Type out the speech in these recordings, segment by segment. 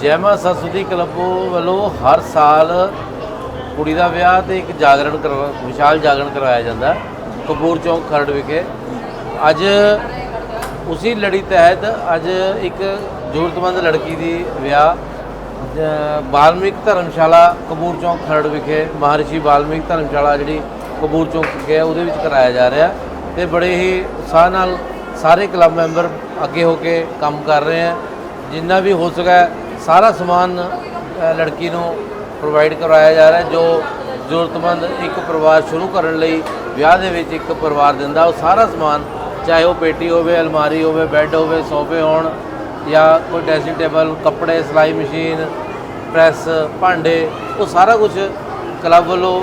ਜੈਮਾ Saraswati club ਵੱਲੋਂ ਹਰ ਸਾਲ ਕੁੜੀ ਦਾ ਵਿਆਹ ਤੇ ਇੱਕ ਜਾਗਰਣ ਕਰਵਾ, ਵਿਸ਼ਾਲ ਜਾਗਰਣ ਕਰਵਾਇਆ ਜਾਂਦਾ, ਕਪੂਰ ਚੌਂਕ ਖਰੜ ਵਿਖੇ। ਅੱਜ ਉਸੇ ਲੜੀ ਤਹਿਤ ਅੱਜ ਇੱਕ ਜ਼ਰੂਰਤਮੰਦ ਲੜਕੀ ਦੀ ਵਿਆਹ ਬਾਲਮਿਕ ਧਰਮਸ਼ਾਲਾ ਕਪੂਰ ਚੌਂਕ ਖਰੜ ਵਿਖੇ, ਮਹਾਰਿਸ਼ੀ ਬਾਲਮਿਕ ਧਰਮਸ਼ਾਲਾ ਜਿਹੜੀ ਕਪੂਰ ਚੌਂਕ ਵਿਖੇ ਹੈ, ਉਹਦੇ ਵਿੱਚ ਕਰਾਇਆ ਜਾ ਰਿਹਾ। ਤੇ ਬੜੇ ਹੀ ਉਤਸ਼ਾਹ ਨਾਲ ਸਾਰੇ ਕਲੱਬ ਮੈਂਬਰ ਅੱਗੇ ਹੋ ਕੇ ਕੰਮ ਕਰ ਰਹੇ ਹੈ। ਜਿੰਨਾ ਵੀ ਹੋ ਸਕਿਆ ਸਾਰਾ ਸਮਾਨ ਲੜਕੀ ਨੂੰ ਪ੍ਰੋਵਾਈਡ ਕਰਵਾਇਆ ਜਾ ਰਿਹਾ ਜੋ ਜ਼ਰੂਰਤਮੰਦ ਇੱਕ ਪਰਿਵਾਰ ਸ਼ੁਰੂ ਕਰਨ ਲਈ ਵਿਆਹ ਦੇ ਵਿੱਚ ਇੱਕ ਪਰਿਵਾਰ ਦਿੰਦਾ ਉਹ ਸਾਰਾ ਸਮਾਨ ਚਾਹੇ ਉਹ ਪੇਟੀ ਹੋਵੇ ਅਲਮਾਰੀ ਹੋਵੇ ਬੈੱਡ ਹੋਵੇ ਸੋਫੇ ਹੋਣ ਜਾਂ ਕੋਈ ਡਰੈਸਿੰਗ ਟੇਬਲ ਕੱਪੜੇ ਸਿਲਾਈ ਮਸ਼ੀਨ ਪ੍ਰੈਸ ਭਾਂਡੇ ਉਹ ਸਾਰਾ ਕੁਝ ਕਲੱਬ ਵੱਲੋਂ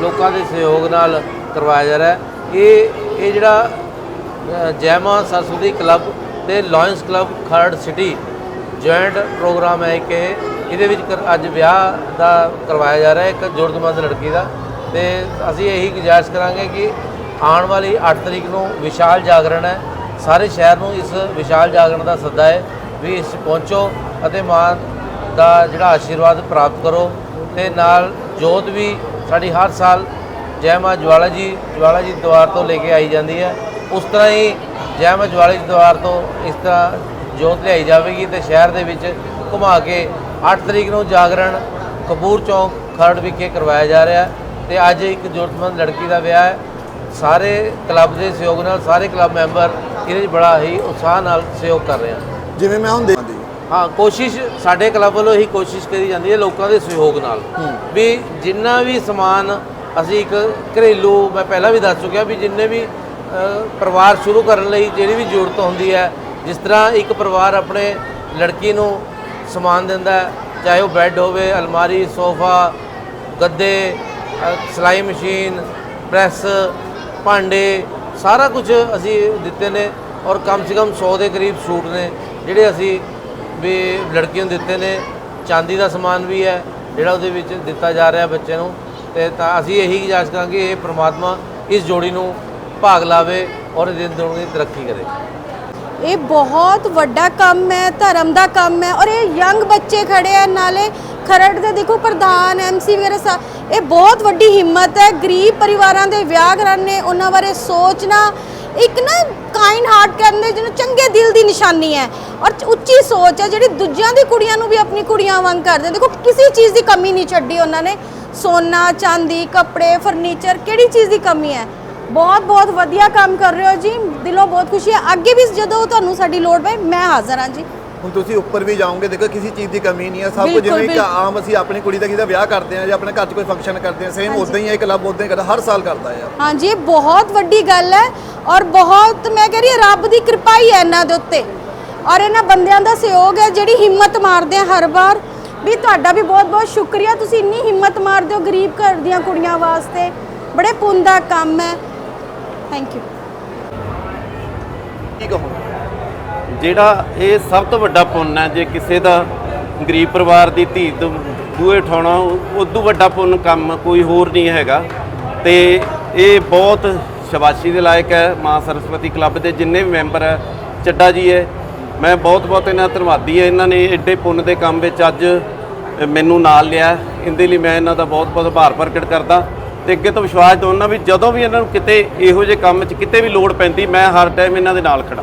ਲੋਕਾਂ ਦੇ ਸਹਿਯੋਗ ਨਾਲ ਕਰਵਾਇਆ ਜਾ ਰਿਹਾ। ਇਹ ਇਹ ਜਿਹੜਾ ਅ, ਜੈਮਾ ਸਰਸਵਤੀ ਕਲੱਬ ਤੇ Lions club Kharar city joint program ਹੈ ਕਿ ਇਹਦੇ ਵਿੱਚ ਕਰ- ਅੱਜ ਵਿਆਹ ਦਾ ਕਰਵਾਇਆ ਜਾ ਰਿਹਾ, ਇੱਕ ਜ਼ਰੂਰਤਮੰਦ ਲੜਕੀ ਦਾ। ਤੇ ਅਸੀਂ ਇਹੀ ਗੁਜ਼ਾਰਿਸ਼ ਕਰਾਂਗੇ ਕਿ ਆਉਣ ਵਾਲੀ 8 ਤਰੀਕ ਨੂੰ ਵਿਸ਼ਾਲ ਜਾਗਰਣ ਹੈ। ਸਾਰੇ ਸ਼ਹਿਰ ਨੂੰ ਇਸ ਵਿਸ਼ਾਲ ਜਾਗਰਣ ਦਾ ਸੱਦਾ ਹੈ ਵੀ ਇਸ 'ਚ ਪਹੁੰਚੋ ਅਤੇ ਮਾਂ ਦਾ ਜਿਹੜਾ ਆਸ਼ੀਰਵਾਦ ਪ੍ਰਾਪਤ ਕਰੋ। ਤੇ ਨਾਲ ਜੋਤ ਵੀ ਸਾਡੀ ਹਰ ਸਾਲ ਜੈ ਮਾਂ ਜਵਾਲਾ ਜੀ ਜਵਾਲਾ ਜੀ ਦੁਆਰ ਤੋਂ ਲੈ ਕੇ ਆਈ ਜਾਂਦੀ ਹੈ। ਉਸ ਤਰ੍ਹਾਂ ਹੀ ਜੈ ਮਾਂ ਜਵਾਲਾ ਜੀ ਦੁਆਰ ਤੋਂ ਇਸ ਤਰ੍ਹਾਂ ਜੋਤ ਲਿਆਈ ਜਾਵੇਗੀ ਤੇ ਸ਼ਹਿਰ ਦੇ ਵਿੱਚ ਘੁਮਾ ਕੇ 8 ਤਰੀਕ ਨੂੰ ਜਾਗਰਣ ਕਪੂਰ ਚੌਂਕ ਖਰੜ ਵਿਖੇ ਕਰਵਾਇਆ ਜਾ ਰਿਹਾ ਹੈ ਤੇ ਅੱਜ ਇੱਕ ਜ਼ਰੂਰਤਮੰਦ ਲੜਕੀ ਦਾ ਵਿਆਹ ਹੈ। ਸਾਰੇ ਕਲੱਬ ਦੇ ਸਹਿਯੋਗ ਨਾਲ ਸਾਰੇ ਕਲੱਬ ਮੈਂਬਰ ਇਹਦੇ ਵਿੱਚ ਬੜਾ ਹੀ ਉਤਸ਼ਾਹ ਨਾਲ ਸਹਿਯੋਗ ਕਰ ਰਹੇ ਹਨ। ਜਿਵੇਂ ਮੈਂ ਹੁਣ ਦੇਖਦੀ ਹਾਂ ਕੋਸ਼ਿਸ਼ ਸਾਡੇ ਕਲੱਬ ਵੱਲੋਂ ਇਹੀ ਕੋਸ਼ਿਸ਼ ਕਰੀ ਜਾਂਦੀ ਹੈ ਲੋਕਾਂ ਦੇ ਸਹਿਯੋਗ ਨਾਲ। ਵੀ ਜਿੰਨਾ ਵੀ ਸਮਾਨ ਅਸੀਂ ਇੱਕ ਘਰੇਲੂ ਮੈਂ ਪਹਿਲਾਂ ਵੀ ਦੱਸ ਚੁੱਕਿਆ ਵੀ ਜਿੰਨੇ ਵੀ ਪਰਿਵਾਰ ਸ਼ੁਰੂ ਕਰਨ ਲਈ ਜਿਹੜੀ ਵੀ ਜ਼ਰੂਰਤ ਹੁੰਦੀ ਹੈ ਜਿਸ ਤਰ੍ਹਾਂ ਇੱਕ ਪਰਿਵਾਰ ਆਪਣੇ ਲੜਕੀ ਨੂੰ ਸਮਾਨ ਦਿੰਦਾ ਹੈ ਚਾਹੇ ਉਹ ਬੈੱਡ ਹੋਵੇ ਅਲਮਾਰੀ ਸੋਫਾ ਗੱਦੇ ਅ, ਸਿਲਾਈ ਮਸ਼ੀਨ ਪ੍ਰੈਸ ਭਾਂਡੇ ਸਾਰਾ ਕੁਝ ਅਸੀਂ ਦਿੱਤੇ ਨੇ ਔਰ ਕਮ ਸੇ ਕਮ 100 ਦੇ ਕਰੀਬ ਸੂਟ ਨੇ ਜਿਹੜੇ ਅਸੀਂ ਵੀ ਲੜਕੀਆਂ ਨੂੰ ਦਿੱਤੇ ਨੇ। ਚਾਂਦੀ ਦਾ ਸਮਾਨ ਵੀ ਹੈ ਜਿਹੜਾ ਉਹਦੇ ਵਿੱਚ ਦਿੱਤਾ ਜਾ ਰਿਹਾ ਬੱਚੇ ਨੂੰ। ਤੇ ਤਾਂ ਅਸੀਂ ਇਹੀ ਗੁਜ਼ਾਰਿਸ਼ ਕਰਾਂਗੇ ਇਹ ਪ੍ਰਮਾਤਮਾ ਇਸ ਜੋੜੀ ਨੂੰ ਭਾਗ ਲਾਵੇ ਔਰ ਦਿਨ ਦੀ ਤਰੱਕੀ ਕਰੇ। ਇਹ ਬਹੁਤ ਵੱਡਾ ਕੰਮ ਹੈ, ਧਰਮ ਦਾ ਕੰਮ ਹੈ ਔਰ ਇਹ ਯੰਗ ਬੱਚੇ ਖੜੇ ਆ, ਨਾਲੇ ਖਰੜ ਦੇ ਦੇਖੋ ਪ੍ਰਧਾਨ ਐਮਸੀ ਵਗੈਰਾ ਸਾ, ਇਹ ਬਹੁਤ ਵੱਡੀ ਹਿੰਮਤ ਹੈ, ਗਰੀਬ ਪਰਿਵਾਰਾਂ ਦੇ ਵਿਆਹ ਕਰਾਣੇ ਉਹਨਾਂ ਬਾਰੇ ਸੋਚਣਾ, ਇੱਕ ਨਾ ਕਾਈਂਡ ਹਾਰਟ ਕਹਿੰਦੇ ਜਿਹਨੂੰ ਚੰਗੇ ਦਿਲ ਦੀ ਨਿਸ਼ਾਨੀ ਹੈ ਔਰ ਉੱਚੀ ਸੋਚ ਹੈ, ਜਿਹੜੀ ਦੂਜਿਆਂ ਦੀ ਕੁੜੀਆਂ ਨੂੰ ਵੀ ਆਪਣੀ ਕੁੜੀਆਂ ਵਾਂਗ ਕਰਦੇ ਦੇਖੋ, ਕਿਸੇ ਚੀਜ਼ ਦੀ ਕਮੀ ਨਹੀਂ ਛੱਡੀ ਉਹਨਾਂ ਨੇ। ਸੋਨਾ, ਚਾਂਦੀ, ਕੱਪੜੇ ਫਰਨੀਚਰ ਕਿਹੜੀ ਚੀਜ਼ ਦੀ ਕਮੀ ਹੈ? ਬਹੁਤ ਬਹੁਤ ਵਧੀਆ ਕੰਮ ਕਰ ਰਹੇ ਹੋ ਜੀ। ਦਿਲੋਂ ਬਹੁਤ ਖੁਸ਼ੀ ਹੈ। ਅੱਗੇ ਵੀ ਜਦੋਂ ਤੁਹਾਨੂੰ ਸਾਡੀ ਲੋੜ ਪਏ ਮੈਂ ਹਾਜ਼ਰ ਹਾਂ ਜੀ। ਹੁਣ ਤੁਸੀਂ ਉੱਪਰ ਵੀ ਜਾਓਗੇ ਦੇਖੋ ਕਿਸੇ ਚੀਜ਼ ਦੀ ਕਮੀ ਨਹੀਂ ਹੈ। ਸਭ ਕੁਝ ਜਿਵੇਂ ਕਿ। ਆਮ ਅਸੀਂ ਆਪਣੀ ਕੁੜੀ ਦਾ ਕਿਸੇ ਦਾ ਵਿਆਹ ਕਰਦੇ ਹਾਂ ਜਾਂ ਆਪਣੇ ਘਰ 'ਚ ਕੋਈ ਫੰਕਸ਼ਨ ਕਰਦੇ ਹਾਂ ਸੇਮ। ਉਦਾਂ ਹੀ ਇਹ ਕਲੱਬ ਉਦਾਂ ਹੀ ਕਰਦਾ ਹਰ ਸਾਲ ਕਰਦਾ ਹੈ। ਹਾਂਜੀ ਇਹ ਬਹੁਤ ਵੱਡੀ ਗੱਲ ਹੈ ਔਰ ਬਹੁਤ ਮੈਂ ਕਹ ਰਹੀ ਹਾਂ ਰੱਬ ਦੀ ਕਿਰਪਾ ਹੀ ਹੈ ਇਹਨਾਂ ਦੇ ਉੱਤੇ। ਔਰ ਇਹਨਾਂ ਬੰਦਿਆਂ ਦਾ ਸਹਿਯੋਗ ਹੈ ਜਿਹੜੀ ਹਿੰਮਤ ਮਾਰਦੇ ਆ ਹਰ ਵਾਰ। ਵੀ ਤੁਹਾਡਾ ਵੀ ਬਹੁਤ ਬਹੁਤ ਸ਼ੁਕਰੀਆ। ਤੁਸੀਂ ਇੰਨੀ ਹਿੰਮਤ ਮਾਰਦੇ ਹੋ ਗਰੀਬ ਘਰ ਦੀਆਂ ਕੁੜੀਆਂ ਵਾਸਤੇ। ਬੜੇ ਪੁੰਨ ਦਾ ਕੰਮ ਹੈ। ਥੈਂਕ ਯੂ ਕੀ ਕਹੋ ਜਿਹੜਾ ਇਹ ਸਭ ਤੋਂ ਵੱਡਾ ਪੁੰਨ ਹੈ, ਜੇ ਕਿਸੇ ਦਾ ਗਰੀਬ ਪਰਿਵਾਰ ਦੀ ਧੀ ਤੋਂ ਬੂਹੇ ਉਠਾਉਣਾ ਉਦੋਂ ਵੱਡਾ ਪੁੰਨ ਕੰਮ ਕੋਈ ਹੋਰ ਨਹੀਂ ਹੈਗਾ। ਤੇ ਇਹ ਬਹੁਤ ਸ਼ਾਬਾਸ਼ੀ ਦੇ ਲਾਇਕ ਹੈ, ਮਾਂ ਸਰਸਵਤੀ ਕਲੱਬ ਦੇ ਜਿੰਨੇ ਵੀ ਮੈਂਬਰ ਹੈ, ਚੱਡਾ ਜੀ ਹੈ। ਮੈਂ ਬਹੁਤ ਬਹੁਤ ਇਹਨਾਂ ਧੰਨਵਾਦੀ ਹੈ। ਇਹਨਾਂ ਨੇ ਐਡੇ ਪੁੰਨ ਦੇ ਕੰਮ ਵਿੱਚ ਅੱਜ ਮੈਨੂੰ ਨਾਲ ਲਿਆ। ਇਹਦੇ ਲਈ ਮੈਂ ਇਹਨਾਂ ਦਾ ਬਹੁਤ ਬਹੁਤ ਆਭਾਰ ਪ੍ਰਗਟ ਕਰਦਾ। ਤੇ ਅੱਗੇ ਤੋਂ ਵਿਸ਼ਵਾਸ ਦਵਾਉਣਾ ਵੀ ਜਦੋਂ ਵੀ ਇਹਨਾਂ ਨੂੰ ਕਿਤੇ ਇਹੋ ਜਿਹੇ ਕੰਮ 'ਚ ਕਿਤੇ ਵੀ ਲੋੜ ਪੈਂਦੀ, ਮੈਂ ਹਰ ਟਾਈਮ ਇਹਨਾਂ ਦੇ ਨਾਲ ਖੜਾ।